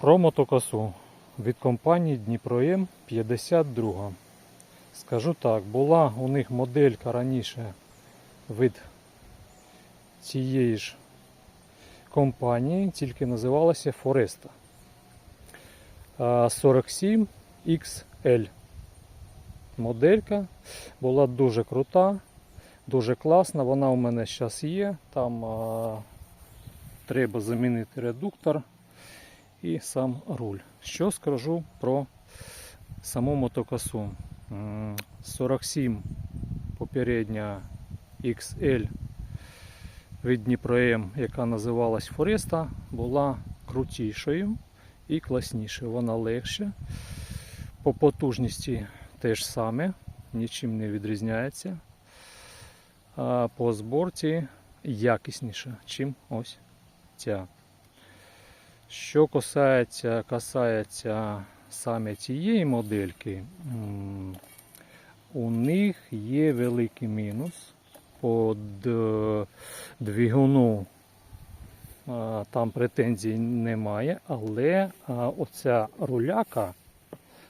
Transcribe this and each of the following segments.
Про мотокосу від компанії Дніпром 52. Скажу так, була у них моделька раніше від цієї ж компанії, тільки називалася Foresta. 47 XL. Моделька була дуже крута, дуже класна. Вона у мене зараз є. Там а, треба замінити редуктор і сам руль. Що скажу про саму мотокосу? 47 попередня XL від Дніпром, яка називалась Фореста, була крутішою і класнішою. Вона легша. По потужності теж саме, нічим не відрізняється. А по зборці якісніша, чим ось ця. Що касається, касається саме цієї модельки, у них є великий мінус по д- двигуну. Там претензій немає, але оця руляка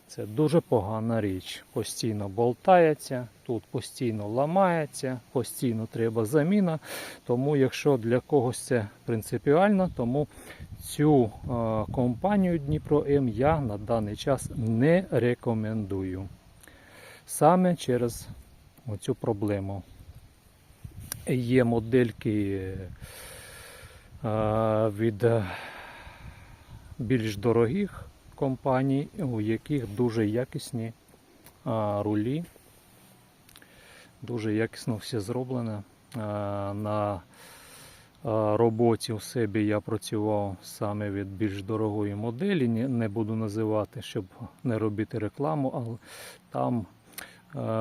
це дуже погана річ. Постійно болтається, тут постійно ламається, постійно треба заміна. Тому, якщо для когось це принципіально, тому цю е, компанію Дніпро М я на даний час не рекомендую. Саме через оцю проблему. Є модельки е, від е, більш дорогих компаній, у яких дуже якісні а, рулі, дуже якісно все зроблено. А, на роботі у себе я працював саме від більш дорогої моделі, не, буду називати, щоб не робити рекламу, але там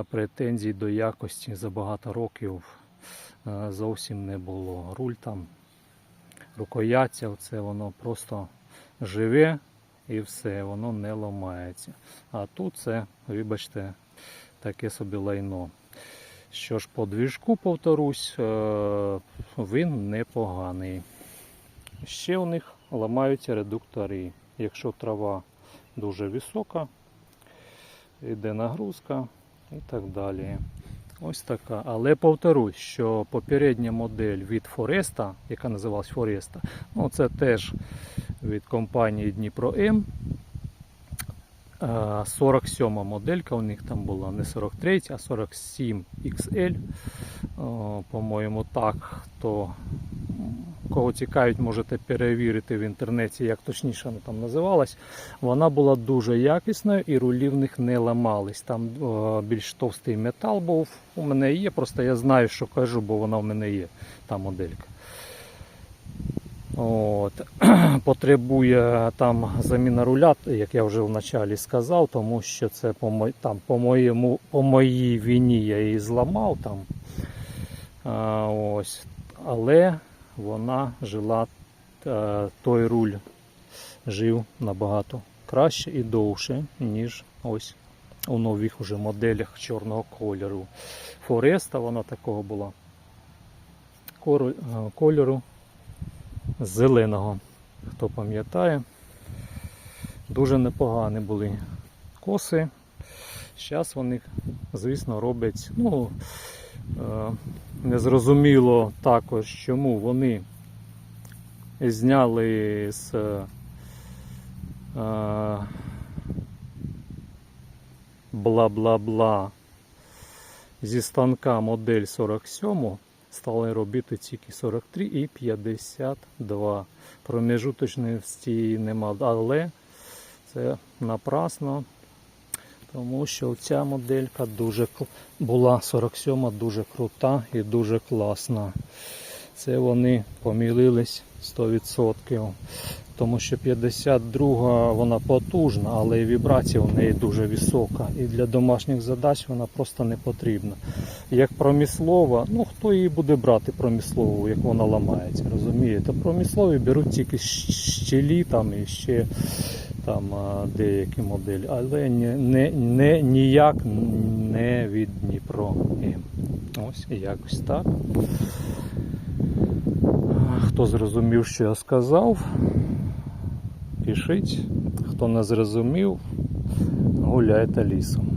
претензій до якості за багато років зовсім не було. Руль там, рукояття, це воно просто живе і все, воно не ламається. А тут це, вибачте, таке собі лайно. Що ж, по двіжку, повторюсь, е, він непоганий. Ще у них ламаються редуктори. Якщо трава дуже висока, йде нагрузка і так далі. Ось така. Але повторюсь, що попередня модель від Фореста, яка називалась Фореста, ну це теж від компанії Дніпро М. Е, 47 моделька у них там була не 43, а 47 XL. По-моєму, так. То кого цікавить, можете перевірити в інтернеті, як точніше вона там називалась. Вона була дуже якісною і рулі в них не ламались. Там е, більш товстий метал був. У мене є, просто я знаю, що кажу, бо вона в мене є, та моделька. От. Потребує там заміна руля, як я вже вначалі сказав, тому що це по, мо- там, по, моєму, по моїй вині я її зламав там. А, ось. Але вона жила, е, той руль жив набагато краще і довше, ніж ось у нових уже моделях чорного кольору. Фореста вона такого була е, кольору зеленого. Хто пам'ятає, дуже непогані були коси. Зараз вони, звісно, роблять. Ну, е, незрозуміло також, чому вони зняли з е, бла-бла-бла зі станка модель 47 стали робити тільки 43 і 52. Проміжуточності нема, але це напрасно, тому що ця моделька дуже була 47 дуже крута і дуже класна. Це вони помілились 100%. Тому що 52 вона потужна, але і вібрація в неї дуже висока. І для домашніх задач вона просто не потрібна. Як промислова, ну хто її буде брати промислову, як вона ламається, розумієте? Промислові беруть тільки щелі там і ще там деякі моделі, але не, не, не, ніяк не від Дніпро М. Ось якось так. Хто зрозумів, що я сказав, пишіть. Хто не зрозумів, гуляйте лісом.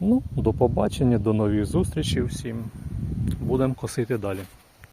Ну, до побачення, до нових зустрічей всім. Будемо косити далі.